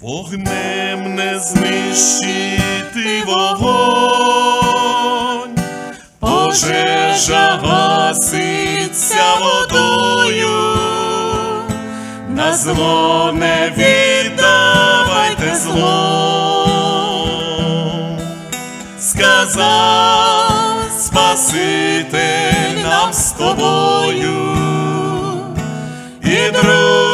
Вогнем не знищити вогонь, пожежа гаситься водою, на зло не віддавайте зло, сказав Спаситель нам з тобою, і друга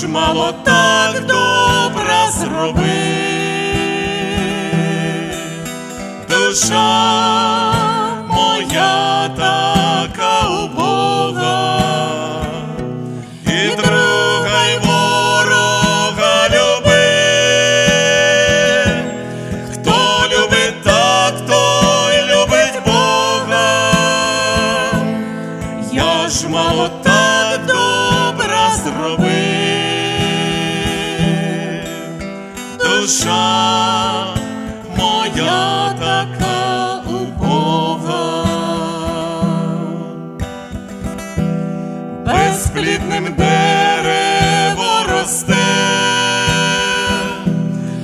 ж мало так добра зробив. Душа моя така у Бога. І друга й ворога люби. Хто любить так, той любить Бога. Я ж мало так Душа моя така у Бога. Безплідним дерево росте,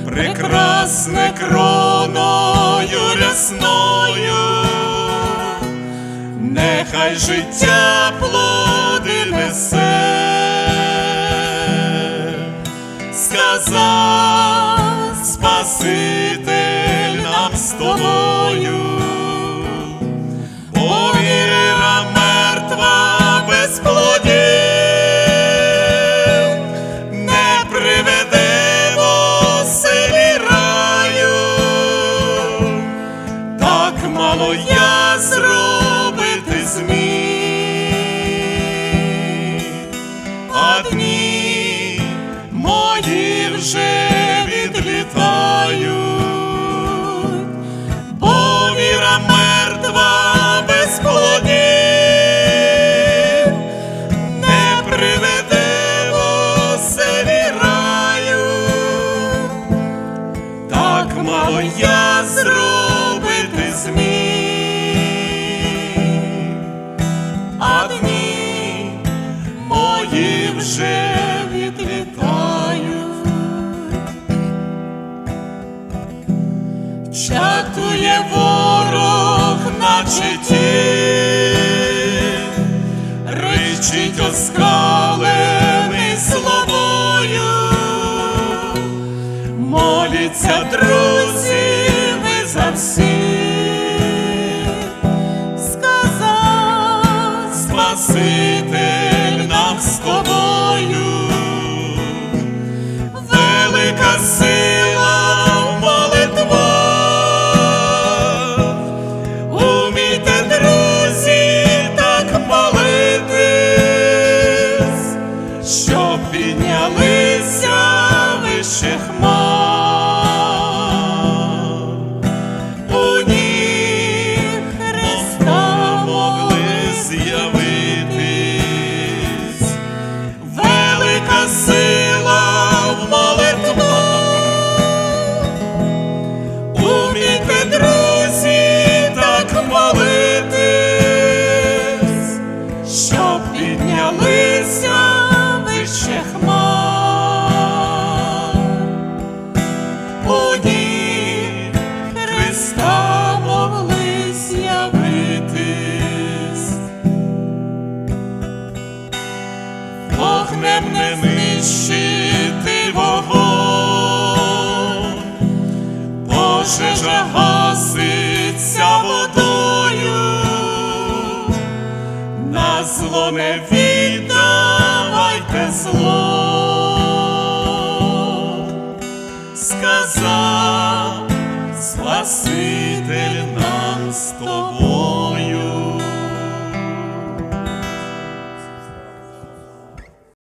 прекрасне кроною рясною, нехай життя плоди несе, сказав Чатує ворог, наче тінь, ричить оскалений словою, моліться друзі, ми за всіх, знищити вогонь, пожежа гаситься водою, на зло не віддавайте зло, сказав Спаситель нам з тобою.